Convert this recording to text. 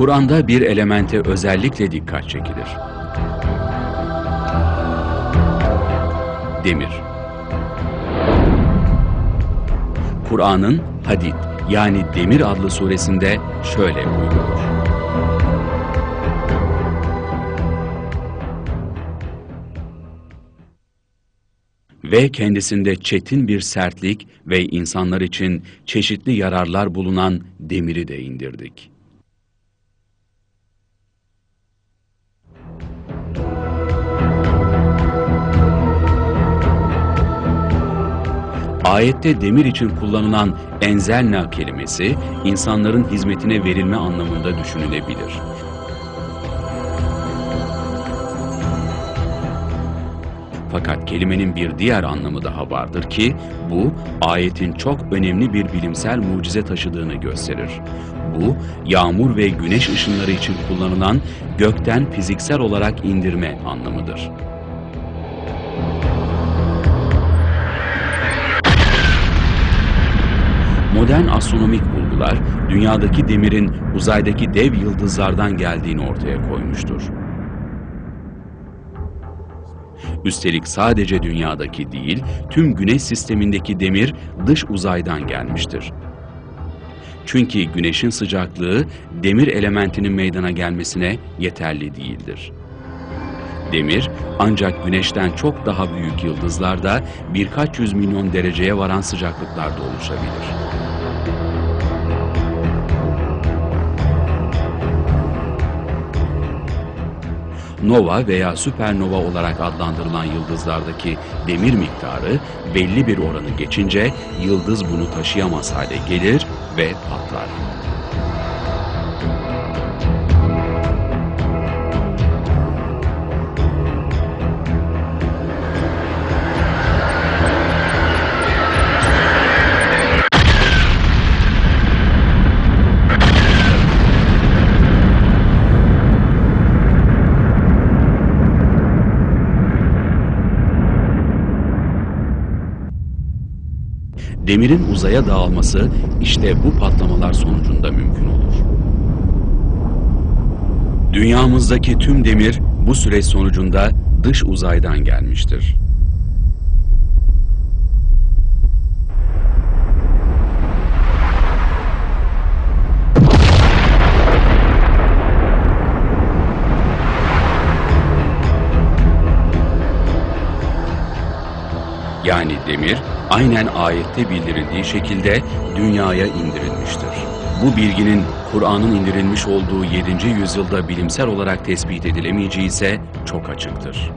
Kur'an'da bir elemente özellikle dikkat çekilir. Demir. Kur'an'ın Hadid yani Demir adlı suresinde şöyle buyrulur. Ve kendisinde çetin bir sertlik ve insanlar için çeşitli yararlar bulunan demiri de indirdik. Ayette demir için kullanılan enzelna kelimesi insanların hizmetine verilme anlamında düşünülebilir. Fakat kelimenin bir diğer anlamı daha vardır ki bu ayetin çok önemli bir bilimsel mucize taşıdığını gösterir. Bu yağmur ve güneş ışınları için kullanılan gökten fiziksel olarak indirme anlamıdır. Modern astronomik bulgular dünyadaki demirin uzaydaki dev yıldızlardan geldiğini ortaya koymuştur. Üstelik sadece dünyadaki değil, tüm güneş sistemindeki demir dış uzaydan gelmiştir. Çünkü güneşin sıcaklığı demir elementinin meydana gelmesine yeterli değildir. Demir ancak güneşten çok daha büyük yıldızlarda birkaç yüz milyon dereceye varan sıcaklıklarda oluşabilir. Nova veya süpernova olarak adlandırılan yıldızlardaki demir miktarı belli bir oranı geçince yıldız bunu taşıyamaz hale gelir ve patlar. Demirin uzaya dağılması işte bu patlamalar sonucunda mümkün olur. Dünyamızdaki tüm demir bu süreç sonucunda dış uzaydan gelmiştir. Yani demir aynen ayette bildirildiği şekilde dünyaya indirilmiştir. Bu bilginin Kur'an'ın indirilmiş olduğu 7. yüzyılda bilimsel olarak tespit edilemeyeceği ise çok açıktır.